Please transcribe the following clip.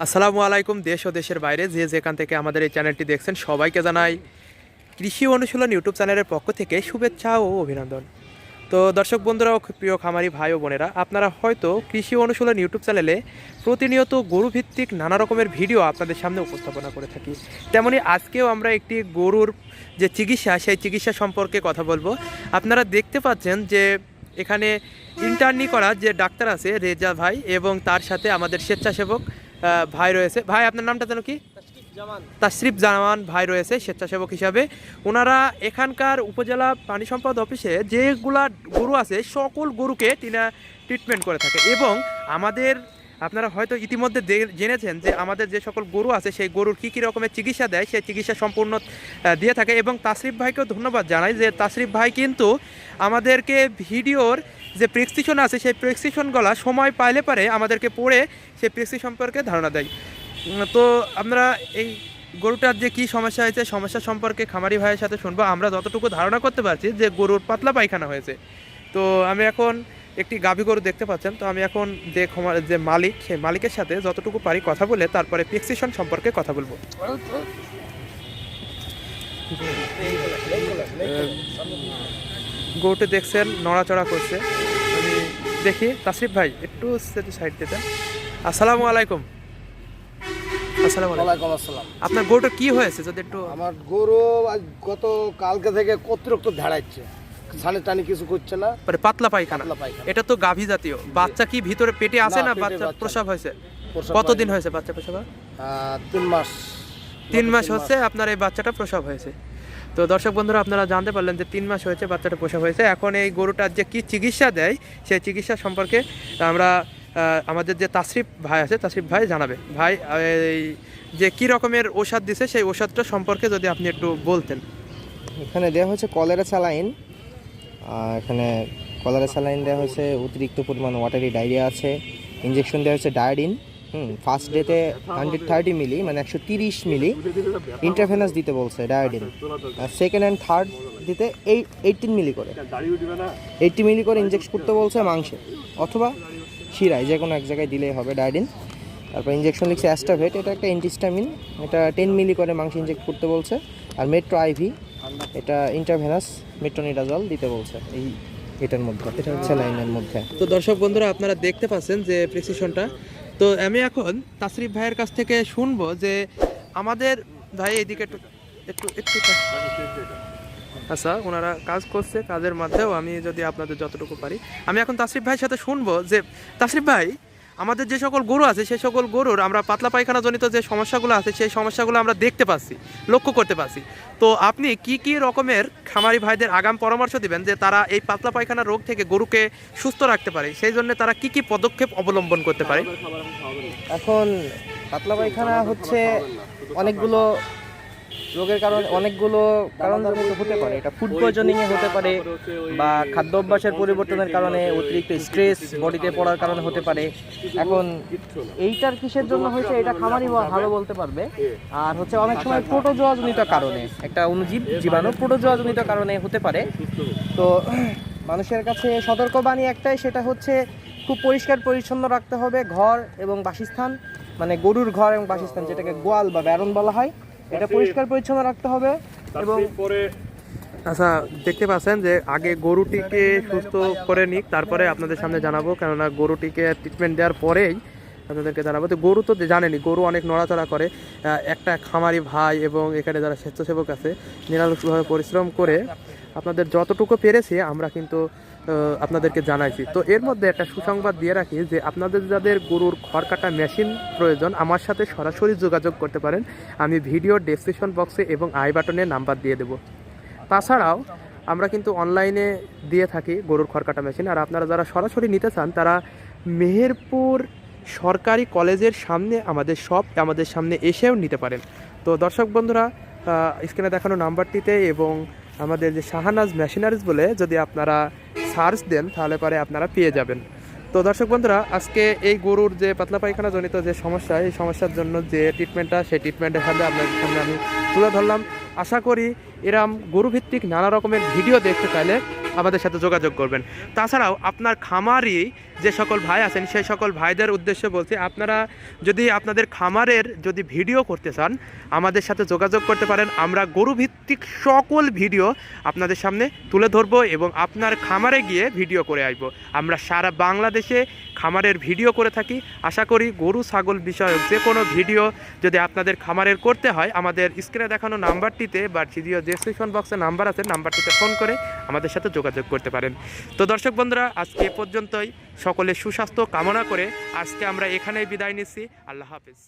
আসসালামু আলাইকুম, দেশ ও দেশের বাইরে যে যেখান থেকে আমাদের এই চ্যানেলটি দেখছেন সবাইকে জানাই কৃষি অনুশীলন ইউটিউব চ্যানেলের পক্ষ থেকে শুভেচ্ছা ও অভিনন্দন। তো দর্শক বন্ধুরা ও প্রিয় খামারি ভাই ও বোনেরা, আপনারা হয়তো কৃষি অনুশীলন ইউটিউব চ্যানেলে প্রতিনিয়ত গরু ভিত্তিক নানা রকমের ভিডিও আপনাদের সামনে উপস্থাপনা করে থাকি। তেমনি আজকেও আমরা একটি গরুর যে চিকিৎসা, সেই চিকিৎসা সম্পর্কে কথা বলব। আপনারা দেখতে পাচ্ছেন যে এখানে ইন্টার্নি করা যে ডাক্তার আছে রেজা ভাই এবং তার সাথে আমাদের স্বেচ্ছাসেবক ভাই রয়েছে। ভাই আপনার নামটা যেন কি? তাশরিফ জামান। ভাই রয়েছে স্বেচ্ছাসেবক হিসাবে। ওনারা এখানকার উপজেলা প্রাণী সম্পদ অফিসে যেগুলা গরু আছে সকল গরুকে তিনি ট্রিটমেন্ট করে থাকে। এবং আমাদের আপনারা হয়তো ইতিমধ্যে জেনেছেন যে আমাদের যে সকল গরু আছে সেই গরুর কী কী রকমের চিকিৎসা দেয় সেই চিকিৎসা সম্পূর্ণ দিয়ে থাকে। এবং তাশরিফ ভাইকেও ধন্যবাদ জানাই যে তাশরিফ ভাই কিন্তু আমাদেরকে ভিডিওর যে প্রেসক্রিপশন আছে, সেই প্রেসক্রিপশনগুলো সময় পাইলে পারে আমাদেরকে পড়ে সেই প্রেসক্রিপশন সম্পর্কে ধারণা দেয়। তো আমরা এই গরুটার যে কি সমস্যা হয়েছে, সমস্যা সম্পর্কে খামারি ভাইয়ের সাথে শুনব। আমরা যতটুকু ধারণা করতে পারছি যে গরুর পাতলা পায়খানা হয়েছে। তো আমি এখন একটি গাভী গরু দেখতে পাচ্ছেন। তো আমি এখন যে ক্ষমা যে মালিক, সেই মালিকের সাথে যতটুকু পারি কথা বলে তারপরে প্রেসক্রিপশন সম্পর্কে কথা বলব। গরুটি দেখছেন, নড়াচড়া করছে। দেখি তাসরিফ ভাই একটু সাইড দিতেন আসসালামু আলাইকুম। আসসালামু আলাইকুম। আসসালাম। আপনার গরুটা কি হয়েছে যদি একটু আমার গরু গত কালকে থেকে ছানি টানি কিছু করছে না। মানে পাতলা পায়খানা। এটা তো গাভী জাতীয়। বাচ্চা কি ভিতরে পেটে আছে না, বাচ্চা প্রসব হয়েছে? কতদিন হয়েছে বাচ্চা প্রসব? তিন মাস। তিন মাস হচ্ছে আপনার এই বাচ্চাটা প্রসব হয়েছে। তো দর্শক বন্ধুরা, আপনারা জানতে পারলেন যে তিন মাস হয়েছে, বাচ্চাটা পোষা হয়েছে। এখন এই গরুটার যে কি চিকিৎসা দেয়, সেই চিকিৎসা সম্পর্কে আমরা আমাদের যে তাসরিফ ভাই আছে, তাসরিফ ভাই জানাবে। ভাই এই যে কি রকমের ওষুধ দিছে, সেই ওষুধটা সম্পর্কে যদি আপনি একটু বলতেন। এখানে দেওয়া হয়েছে কলেরা স্যালাইন এখানে কলেরা স্যালাইন দেওয়া হয়েছে অতিরিক্ত পরিমাণ ওয়াটারি ডায়রিয়া আছে ইঞ্জেকশন দেওয়া হয়েছে ডায়োডিন হুম ফার্স্ট ডেতে হান্ড্রেড থার্টি মিলি মানে একশো তিরিশ মিলি ইন্টারভেনাস দিতে বলছে ডায়োডিন আর সেকেন্ড অ্যান্ড থার্ড দিতে এই এইটিন মিলি করে। এইটটি মিলি করে ইঞ্জেক্ট করতে বলছে মাংসে, অথবা শিরায় যে কোনো এক জায়গায় দিলেই হবে ডায়োডিন তারপর ইঞ্জেকশন লিখছে অ্যাস্টাভেট এটা একটা এন্টিস্টামিন এটা টেন মিলি করে মাংস ইঞ্জেক্ট করতে বলছে। আর মেট্রো আইভি এটা ইন্টারভেনাস মেট্রোনিডাজল দিতে বলছে, এই এটার মধ্যে এটা হচ্ছে লাইনের মধ্যে। তো দর্শক বন্ধুরা, আপনারা দেখতে পাচ্ছেন যে প্রেসিশনটা তো আমি এখন তাসরিফ ভাইয়ের কাছ থেকে শুনব যে আমাদের ভাই এদিকে একটু একটু একটু আচ্ছা ওনারা কাজ করছে, কাজের মাধ্যমেও আমি যদি আপনাদের যতটুকু পারি। আমি এখন তাসরিফ ভাইয়ের সাথে শুনব যে, তাসরিফ ভাই আমাদের যে সকল গরু আছে সেই সকল গরুর আমরা পাতলা পায়খানা জনিত যে সমস্যাগুলো আছে, সেই সমস্যাগুলো আমরা দেখতে পাচ্ছি, লক্ষ্য করতে পারছি তো আপনি কি কি রকমের খামারি ভাইদের আগাম পরামর্শ দিবেন যে তারা এই পাতলা পায়খানা রোগ থেকে গরুকে সুস্থ রাখতে পারে? সেই জন্য তারা কি কি পদক্ষেপ অবলম্বন করতে পারে? এখন পাতলা পায়খানা হচ্ছে অনেকগুলো রোগের কারণ অনেকগুলো কারণ হতে পারে। এটা ফুড পয়জনিং হতে পারে বা খাদ্য অভ্যাসের পরিবর্তনের কারণে অতিরিক্ত স্ট্রেস বডিতে পড়ার কারণে হতে পারে। এখন এইটার কিসের জন্য হয়েছে? এটা খামারই ভালো বলতে পারবে। আর হচ্ছে অনেক সময় প্রোটোজোয়াজনিত কারণে। একটা অনুজীব জীবাণু প্রোটোজোয়াজনিত কারণে হতে পারে। তো মানুষের কাছে সতর্কবাণী একটাই সেটা হচ্ছে খুব পরিষ্কার পরিচ্ছন্ন রাখতে হবে। ঘর এবং বাসস্থান মানে গরুর ঘর এবং বাসস্থান যেটাকে গোয়াল বা ব্যারন বলা হয়। এটা পরিষ্কার পরিচ্ছন্ন রাখতে হবে এবং আচ্ছা দেখতে পাচ্ছেন যে আগে গরুটিকে সুস্থ করে নিক তারপরে আপনাদের সামনে জানাব কেননা গরুটিকে ট্রিটমেন্ট দেওয়ার পরেই আপনাদেরকে জানাব। তো গরু তো জানেনি গরু অনেক নড়াচড়া করে। একটা খামারি ভাই এবং এখানে যারা স্বেচ্ছাসেবক আছে নিরালসভাবে পরিশ্রম করে আপনাদের যতটুকু পেরেছি আমরা কিন্তু আপনাদেরকে জানাইছি। তো এর মধ্যে একটা সুসংবাদ দিয়ে রাখি যে আপনাদের যাদের গরুর খড় কাটা মেশিন প্রয়োজন, আমার সাথে সরাসরি যোগাযোগ করতে পারেন। আমি ভিডিও ডেসক্রিপশন বক্সে এবং আই বাটনে নাম্বার দিয়ে দেবো। তাছাড়াও, আমরা কিন্তু অনলাইনে দিয়ে থাকি গরুর খড়কাটা মেশিন। আর আপনারা যারা সরাসরি নিতে চান, তারা মেহেরপুর সরকারি কলেজের সামনে আমাদের সব আমাদের সামনে এসেও নিতে পারেন। তো দর্শক বন্ধুরা স্ক্রিনে দেখানো নাম্বারটিতে এবং আমাদের যে শাহানাজ মেশিনারিজ বলে, যদি আপনারা সার্চ দেন, তাহলে পরে আপনারা পেয়ে যাবেন। তো দর্শক বন্ধুরা, আজকে এই গরুর যে পাতলা পায়খানা জনিত যে সমস্যা, এই সমস্যার জন্য যে ট্রিটমেন্টটা সেই ট্রিটমেন্টের সাথে আপনাদের সামনে আমি তুলে ধরলাম। আশা করি এরম গরুভিত্তিক নানা রকমের ভিডিও দেখতে চাইলে আমাদের সাথে যোগাযোগ করবেন। তাছাড়াও আপনার খামারি যে সকল ভাই আছেন, সেই সকল ভাইদের উদ্দেশ্যে বলছি, আপনারা যদি আপনাদের খামারের যদি ভিডিও করতে চান, আমাদের সাথে যোগাযোগ করতে পারেন। আমরা গরুভিত্তিক সকল ভিডিও আপনাদের সামনে তুলে ধরবো এবং আপনার খামারে গিয়ে ভিডিও করে আসব। আমরা সারা বাংলাদেশে খামারের ভিডিও করে থাকি। আশা করি গরু, ছাগল বিষয়ক যে কোনো ভিডিও যদি আপনাদের খামারের করতে হয়, আমাদের স্ক্রিনে দেখানো নাম্বারটিতে বা ভিডিও ডেসক্রিপশন বক্সে নাম্বার আছে নাম্বারটিতে ফোন করে আমাদের সাথে যোগাযোগ করতে পারেন। তো দর্শক বন্ধুরা, আজকে পর্যন্তই। সকলে সুস্বাস্থ্য কামনা করে আজকে আমরা এখানেই বিদায় নিচ্ছি। আল্লাহ হাফিজ।